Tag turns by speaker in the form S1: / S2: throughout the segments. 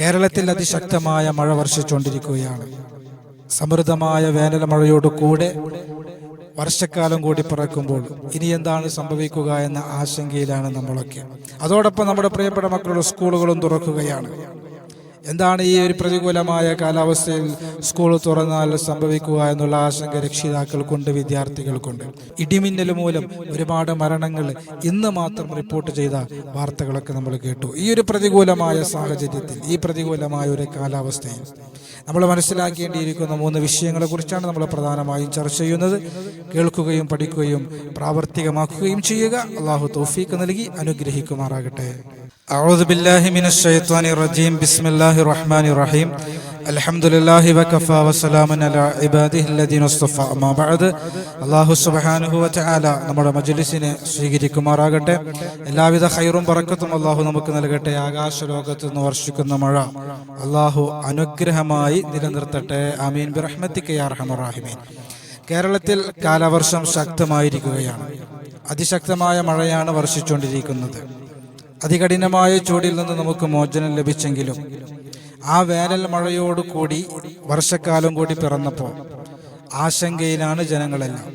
S1: കേരളത്തിൽ അതിശക്തമായ മഴ വർഷിച്ചുകൊണ്ടിരിക്കുകയാണ്. സമൃദ്ധമായ വേനൽ മഴയോട് കൂടെ വർഷക്കാലം കൂടി പിറക്കുമ്പോൾ ഇനി എന്താണ് സംഭവിക്കുക എന്ന ആശങ്കയിലാണ് നമ്മളൊക്കെ. അതോടൊപ്പം നമ്മുടെ പ്രിയപ്പെട്ട മക്കളുടെ സ്കൂളുകളും തുറക്കുകയാണ്. എന്താണ് ഈ ഒരു പ്രതികൂലമായ കാലാവസ്ഥയിൽ സ്കൂൾ തുറന്നാൽ സംഭവിക്കുക എന്നുള്ള ആശങ്ക രക്ഷിതാക്കൾക്കുണ്ട് വിദ്യാർത്ഥികൾക്കുണ്ട് ഇടിമിന്നൽ മൂലം ഒരുപാട് മരണങ്ങൾ ഇന്ന് മാത്രം റിപ്പോർട്ട് ചെയ്ത വാർത്തകളൊക്കെ നമ്മൾ കേട്ടു. ഈ ഒരു പ്രതികൂലമായ സാഹചര്യത്തിൽ ഈ പ്രതികൂലമായ ഒരു കാലാവസ്ഥയിൽ നമ്മൾ മനസ്സിലാക്കേണ്ടിയിരിക്കുന്ന മൂന്ന് വിഷയങ്ങളെ കുറിച്ചാണ് നമ്മൾ പ്രധാനമായും ചർച്ച ചെയ്യുന്നത് കേൾക്കുകയും പഠിക്കുകയും പ്രാവർത്തികമാക്കുകയും ചെയ്യുക അള്ളാഹു തൗഫീക്ക് നൽകി അനുഗ്രഹിക്കുമാറാകട്ടെ أعوذ بالله من الشيطان الرجيم بسم الله الرحمن الرحيم അലഹമുല്ലാഹി വക്കഫ വസ്സലാമൻ അല ഇബാദിഹി അല്ലദീൻ ഉസ്തഫ അമ്മാ അല്ലാഹു സുബ്ഹാനഹു വതആല നമ്മുടെ മജ്ലിസിനെ സ്വീകരിക്കുമാറാകട്ടെ. എല്ലാവിധ ഖൈറും ബറക്കത്തും അല്ലാഹു നമുക്ക് നൽകട്ടെ. ആകാശ ലോകത്തു നിന്ന് വർഷിക്കുന്ന മഴ അല്ലാഹു അനുഗ്രഹമായി നിലനിർത്തട്ടെ. ആമീൻ. ബിറഹ്മത്തിക യാ അർഹമർ റഹീമീൻ. കേരളത്തിൽ കാലവർഷം ശക്തമായിരിക്കുകയാണ്. അതിശക്തമായ മഴയാണ് വർഷിച്ചുകൊണ്ടിരിക്കുന്നത്. അതികഠിനമായ ചൂടിൽ നിന്ന് നമുക്ക് മോചനം ലഭിച്ചെങ്കിലും ആ വേനൽ മഴയോട് കൂടി വർഷക്കാലം കൂടി പിറന്നപ്പോൾ ആശങ്കയിലാണ് ജനങ്ങളെല്ലാം.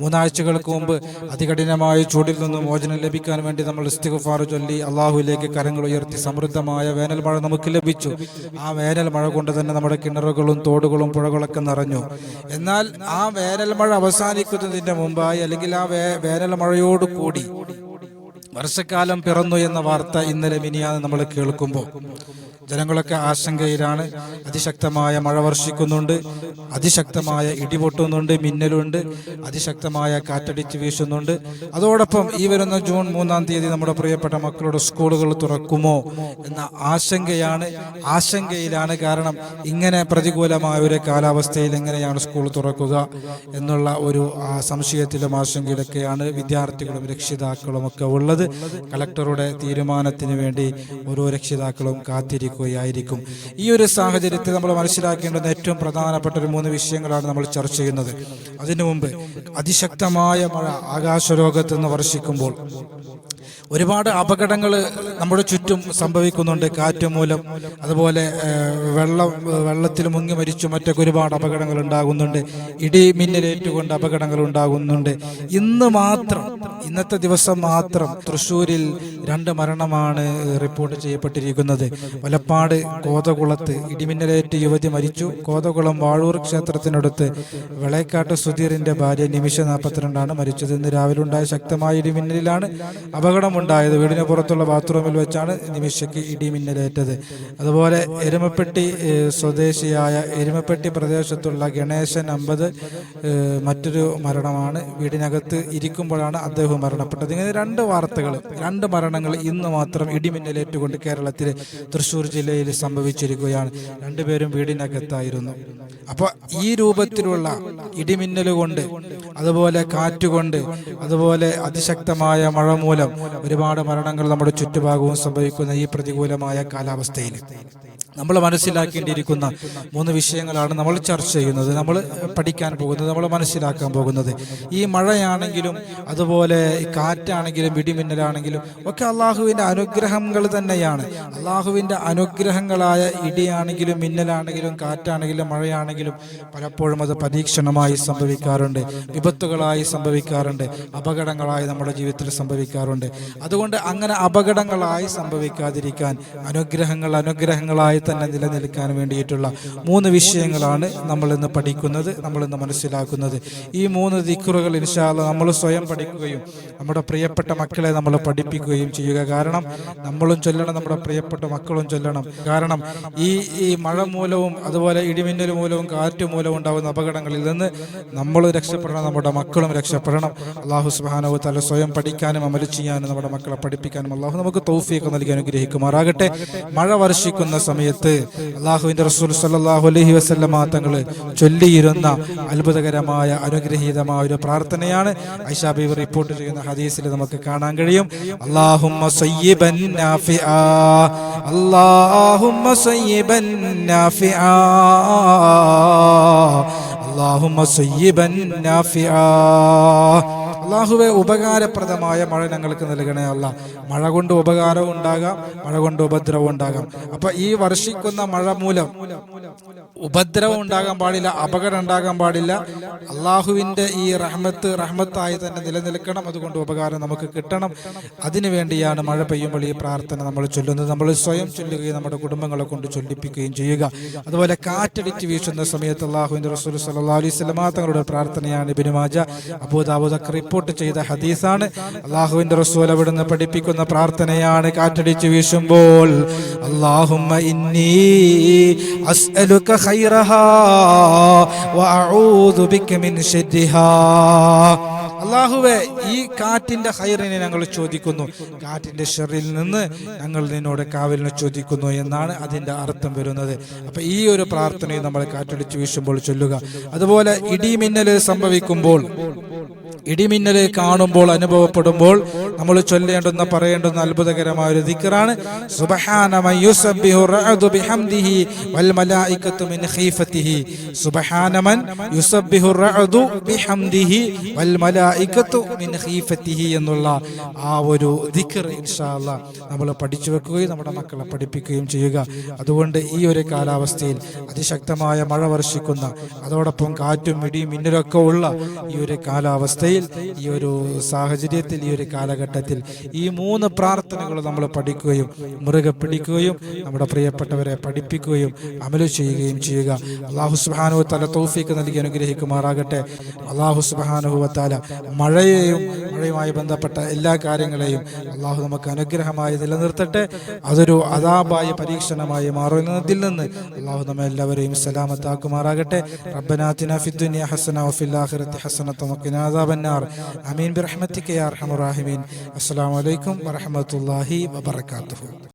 S1: മൂന്നാഴ്ചകൾക്ക് മുമ്പ് അതികഠിനമായ ചൂടിൽ നിന്ന് മോചനം ലഭിക്കാൻ വേണ്ടി നമ്മൾ ഇസ്തിഗ്ഫാർ ചൊല്ലി അള്ളാഹുലേക്ക് കരങ്ങൾ ഉയർത്തി സമൃദ്ധമായ വേനൽ മഴ നമുക്ക് ലഭിച്ചു. ആ വേനൽ മഴ കൊണ്ട് തന്നെ നമ്മുടെ കിണറുകളും തോടുകളും പുഴകളൊക്കെ നിറഞ്ഞു. എന്നാൽ ആ വേനൽ മഴ അവസാനിക്കുന്നതിന്റെ മുമ്പായി അല്ലെങ്കിൽ ആ വേനൽ മഴയോട് കൂടി വർഷക്കാലം പിറന്നു എന്ന വാർത്ത ഇന്നലെ മിനിയാന്ന് നമ്മൾ കേൾക്കുമ്പോൾ ജനങ്ങളൊക്കെ ആശങ്കയിലാണ്. അതിശക്തമായ മഴ വർഷിക്കുന്നുണ്ട്. അതിശക്തമായ ഇടിപൊട്ടുന്നുണ്ട്. മിന്നലുണ്ട്. അതിശക്തമായ കാറ്റടിച്ച് വീശുന്നുണ്ട്. അതോടൊപ്പം ഈ വരുന്ന ജൂൺ മൂന്നാം തീയതി നമ്മുടെ പ്രിയപ്പെട്ട മക്കളുടെ സ്കൂളുകൾ തുറക്കുമോ എന്ന ആശങ്കയാണ് ആശങ്കയിലാണ് കാരണം ഇങ്ങനെ പ്രതികൂലമായ ഒരു കാലാവസ്ഥയിൽ എങ്ങനെയാണ് സ്കൂൾ തുറക്കുക എന്നുള്ള ഒരു സംശയത്തിലും ആശങ്കയിലൊക്കെയാണ് വിദ്യാർത്ഥികളും രക്ഷിതാക്കളും ഒക്കെ ഉള്ളത്. കളക്ടറുടെ തീരുമാനത്തിന് വേണ്ടി ഓരോ രക്ഷിതാക്കളും കാത്തിരിക്കുകയായിരിക്കും. ഈ ഒരു സാഹചര്യത്തിൽ നമ്മൾ മനസ്സിലാക്കേണ്ടുന്ന ഏറ്റവും പ്രധാനപ്പെട്ട ഒരു മൂന്ന് വിഷയങ്ങളാണ് നമ്മൾ ചർച്ച ചെയ്യുന്നത്. അതിനു മുമ്പ് അതിശക്തമായ മഴ ആകാശലോകത്ത് നിന്ന് വർഷിക്കുമ്പോൾ ഒരുപാട് അപകടങ്ങൾ നമ്മുടെ ചുറ്റും സംഭവിക്കുന്നുണ്ട്. കാറ്റ് മൂലം അതുപോലെ വെള്ളം വെള്ളത്തിൽ മുങ്ങി മരിച്ചു മറ്റൊക്കെ ഒരുപാട് അപകടങ്ങൾ ഉണ്ടാകുന്നുണ്ട്. ഇടി മിന്നലേറ്റുകൊണ്ട് അപകടങ്ങൾ ഉണ്ടാകുന്നുണ്ട്. ഇന്ന് മാത്രം ഇന്നത്തെ ദിവസം മാത്രം തൃശ്ശൂരിൽ രണ്ട് മരണമാണ് റിപ്പോർട്ട് ചെയ്യപ്പെട്ടിരിക്കുന്നത്. വലപ്പാട് കോതകുളത്ത് ഇടിമിന്നലേറ്റ് യുവതി മരിച്ചു. കോതകുളം വാഴൂർ ക്ഷേത്രത്തിനടുത്ത് വിളയക്കാട്ട് സുധീറിന്റെ ഭാര്യ നിമിഷ നാൽപ്പത്തിരണ്ടാണ് മരിച്ചത് ഇന്ന് രാവിലെ ഉണ്ടായ ശക്തമായ ഇടിമിന്നലിലാണ് അപകടമുണ്ടായത്. വീടിന് പുറത്തുള്ള ബാത്റൂമിൽ വെച്ചാണ് നിമിഷയ്ക്ക് ഇടിമിന്നലേറ്റത്. അതുപോലെ എരുമപ്പെട്ടി സ്വദേശിയായ എരുമപ്പെട്ടി പ്രദേശത്തുള്ള ഗണേശൻ അമ്പത് മറ്റൊരു മരണമാണ്. വീടിനകത്ത് ഇരിക്കുമ്പോഴാണ് അദ്ദേഹം മരണപ്പെട്ടത്. ഇങ്ങനെ രണ്ട് വാർത്തകൾ രണ്ട് മരണങ്ങൾ ഇന്ന് മാത്രം ഇടിമിന്നലേറ്റുകൊണ്ട് കേരളത്തിലെ തൃശ്ശൂർ ജില്ലയിൽ സംഭവിച്ചിരിക്കുകയാണ്. രണ്ടുപേരും വീടിനകത്തായിരുന്നു. അപ്പോൾ ഈ രൂപത്തിലുള്ള ഇടിമിന്നൽ കൊണ്ട് അതുപോലെ കാറ്റുകൊണ്ട് അതുപോലെ അതിശക്തമായ മഴ മൂലം ഒരുപാട് മരണങ്ങൾ നമ്മുടെ ചുറ്റുഭാഗവും സംഭവിക്കുന്ന ഈ പ്രതികൂലമായ കാലാവസ്ഥയിൽ നമ്മൾ മനസ്സിലാക്കേണ്ടിയിരിക്കുന്ന മൂന്ന് വിഷയങ്ങളാണ് നമ്മൾ ചർച്ച ചെയ്യുന്നത്. നമ്മൾ പഠിക്കാൻ പോകുന്നത് നമ്മൾ മനസ്സിലാക്കാൻ പോകുന്നത്. ഈ മഴയാണെങ്കിലും അതുപോലെ കാറ്റാണെങ്കിലും ഇടിമിന്നലാണെങ്കിലും ഒക്കെ അള്ളാഹുവിന്റെ അനുഗ്രഹങ്ങൾ തന്നെയാണ്. അള്ളാഹുവിന്റെ അനുഗ്രഹങ്ങളായ ഇടിയാണെങ്കിലും മിന്നലാണെങ്കിലും കാറ്റാണെങ്കിലും മഴയാണെങ്കിലും പലപ്പോഴും അത് പരീക്ഷണമായി സംഭവിക്കാറുണ്ട്. വിപത്തുകളായി സംഭവിക്കാറുണ്ട്. അപകടങ്ങളായി നമ്മുടെ ജീവിതത്തിൽ സംഭവിക്കാറുണ്ട്. അതുകൊണ്ട് അങ്ങനെ അപകടങ്ങളായി സംഭവിക്കാതിരിക്കാൻ അനുഗ്രഹങ്ങൾ അനുഗ്രഹങ്ങളായി തന്നെ നിലനിൽക്കാൻ വേണ്ടിയിട്ടുള്ള മൂന്ന് വിഷയങ്ങളാണ് നമ്മൾ ഇന്ന് പഠിക്കുന്നത് നമ്മൾ ഇന്ന് മനസ്സിലാക്കുന്നത്. ഈ മൂന്ന് ദിക്കുറുകൾ ഇൻഷാല്ല നമ്മൾ സ്വയം പഠിക്കുകയും നമ്മുടെ പ്രിയപ്പെട്ട മക്കളെ നമ്മൾ പഠിപ്പിക്കുകയും ചെയ്യുക. കാരണം നമ്മളും ചൊല്ലണം നമ്മുടെ പ്രിയപ്പെട്ട മക്കളും ചൊല്ലണം. കാരണം ഈ ഈ മഴ മൂലവും അതുപോലെ ഇടിമിന്നൽ മൂലവും കാറ്റ് മൂലവും ഉണ്ടാകുന്ന അപകടങ്ങളിൽ നിന്ന് നമ്മൾ രക്ഷപ്പെടണം നമ്മുടെ മക്കളും രക്ഷപ്പെടണം. അള്ളാഹു സുബാനവ് തല സ്വയം പഠിക്കാനും അമല ചെയ്യാനും നമ്മുടെ മക്കളെ പഠിപ്പിക്കാനും അള്ളാഹു നമുക്ക് തൗഫീഖ് നൽകി അനുഗ്രഹിക്കുമാറാകട്ടെ. മഴ വർഷിക്കുന്ന സമയത്ത് അള്ളാഹുവിന്റെ റസൂൽ സല്ലല്ലാഹു അലൈഹി വസല്ലമ തങ്ങൾ ചൊല്ലിയിരുന്ന അത്ഭുതകരമായ അനുഗ്രഹീതമായ ഒരു പ്രാർത്ഥനയാണ് ഐഷാ ബീവി റിപ്പോർട്ട് ചെയ്യുന്ന ഹദീസിൽ നമുക്ക് കാണാൻ കഴിയും അല്ലാഹുമ്മ സയ്യിബൻ നാഫിആ അല്ലാഹുമ്മ സയ്യിബൻ നാഫിആ اللهم صيبا نافعا അള്ളാഹുവെ ഉപകാരപ്രദമായ മഴ ഞങ്ങൾക്ക് നൽകണേ അല്ല. മഴ കൊണ്ട് ഉപകാരവും ഉണ്ടാകാം മഴ കൊണ്ട് ഉപദ്രവം ഉണ്ടാകാം. അപ്പൊ ഈ വർഷിക്കുന്ന മഴ മൂലം ഉപദ്രവം ഉണ്ടാകാൻ പാടില്ല അപകടം ഉണ്ടാകാൻ പാടില്ല. അള്ളാഹുവിന്റെ ഈ റഹ്മത്ത് റഹ്മത്തായി തന്നെ നിലനിൽക്കണം. അതുകൊണ്ട് ഉപകാരം നമുക്ക് കിട്ടണം. അതിനു വേണ്ടിയാണ് മഴ പെയ്യുമ്പോൾ ഈ പ്രാർത്ഥന നമ്മൾ ചൊല്ലുന്നത്. നമ്മൾ സ്വയം ചൊല്ലുകയും നമ്മുടെ കുടുംബങ്ങളെ കൊണ്ട് ചൊല്ലിപ്പിക്കുകയും ചെയ്യുക. അതുപോലെ കാറ്റടിച്ച് വീശുന്ന സമയത്ത് അള്ളാഹുവിന്റെ റസൂൽ സല്ലാ അലൈഹി സ്വലമാ തങ്ങളുടെ പ്രാർത്ഥനയാണ് ബിനുമാജ മാജ അബൂദാബൂദൊക്കെ റിപ്പോർട്ട് ചെയ്ത ഹദീസാണ്. അള്ളാഹുവിന്റെ റസൂൽ അവിടുന്ന് പഠിപ്പിക്കുന്ന പ്രാർത്ഥനയാണ് കാറ്റടിച്ച് വീശുമ്പോൾ. അള്ളാഹുമ്മ ഇന്നി ഖൈറഹാ വഅഊദു ബിക മിൻ അള്ളാഹുവെ ഈ കാറ്റിന്റെ ഹൈറിനെ ഞങ്ങൾ ചോദിക്കുന്നു. കാറ്റിന്റെ ഷെറിൽ നിന്ന് ഞങ്ങൾ നിന്നോട് കാവലിനെ ചോദിക്കുന്നു എന്നാണ് അതിന്റെ അർത്ഥം വരുന്നത്. അപ്പൊ ഈ ഒരു പ്രാർത്ഥനയും നമ്മൾ കാറ്റടിച്ച് വീശുമ്പോൾ ചൊല്ലുക. അതുപോലെ ഇടിമിന്നൽ സംഭവിക്കുമ്പോൾ ഇടിമിന്നൽ കാണുമ്പോൾ അനുഭവപ്പെടുമ്പോൾ നമ്മൾ ചൊല്ലേണ്ടുന്ന പറയേണ്ടുന്ന അത്ഭുതകരമായ ഒരു ദിക്കറാണ് എന്നുള്ള ആ ഒരു നമ്മൾ പഠിച്ചു വെക്കുകയും നമ്മുടെ മക്കളെ പഠിപ്പിക്കുകയും ചെയ്യുക. അതുകൊണ്ട് ഈ ഒരു കാലാവസ്ഥയിൽ അതിശക്തമായ മഴ വർഷിക്കുന്ന അതോടൊപ്പം കാറ്റും ഇടിയും മിന്നലൊക്കെ ഉള്ള ഈ ഒരു കാലാവസ്ഥയിൽ ഈ ഒരു സാഹചര്യത്തിൽ ഈ ഒരു കാലഘട്ടത്തിൽ ഈ മൂന്ന് പ്രാർത്ഥനകൾ നമ്മൾ പഠിക്കുകയും മുറുകെ പിടിക്കുകയും നമ്മുടെ പ്രിയപ്പെട്ടവരെ പഠിപ്പിക്കുകയും അമലു ചെയ്യുകയും ചെയ്യുക. അള്ളാഹു സുബാനു തല തൗഫീക്ക് നൽകി അനുഗ്രഹിക്കുമാറാകട്ടെ. അള്ളാഹു സുബാനുഹുവത്താല മഴയെയും മഴയുമായി ബന്ധപ്പെട്ട എല്ലാ കാര്യങ്ങളെയും അള്ളാഹു നമുക്ക് അനുഗ്രഹമായി നിലനിർത്തട്ടെ. അതൊരു അതാബായ പരീക്ഷണമായി മാറുന്നതിൽ നിന്ന് അള്ളാഹു നമ്മെ എല്ലാവരെയും സലാമത്താക്കുമാറാകട്ടെ. റബ്ബനാത്തിന ഫിദ്ദുനിയ ഹസന അദാബന്നാർ ആമീൻ ബിറഹ്മതിക യാ അർഹമർ റഹീമീൻ.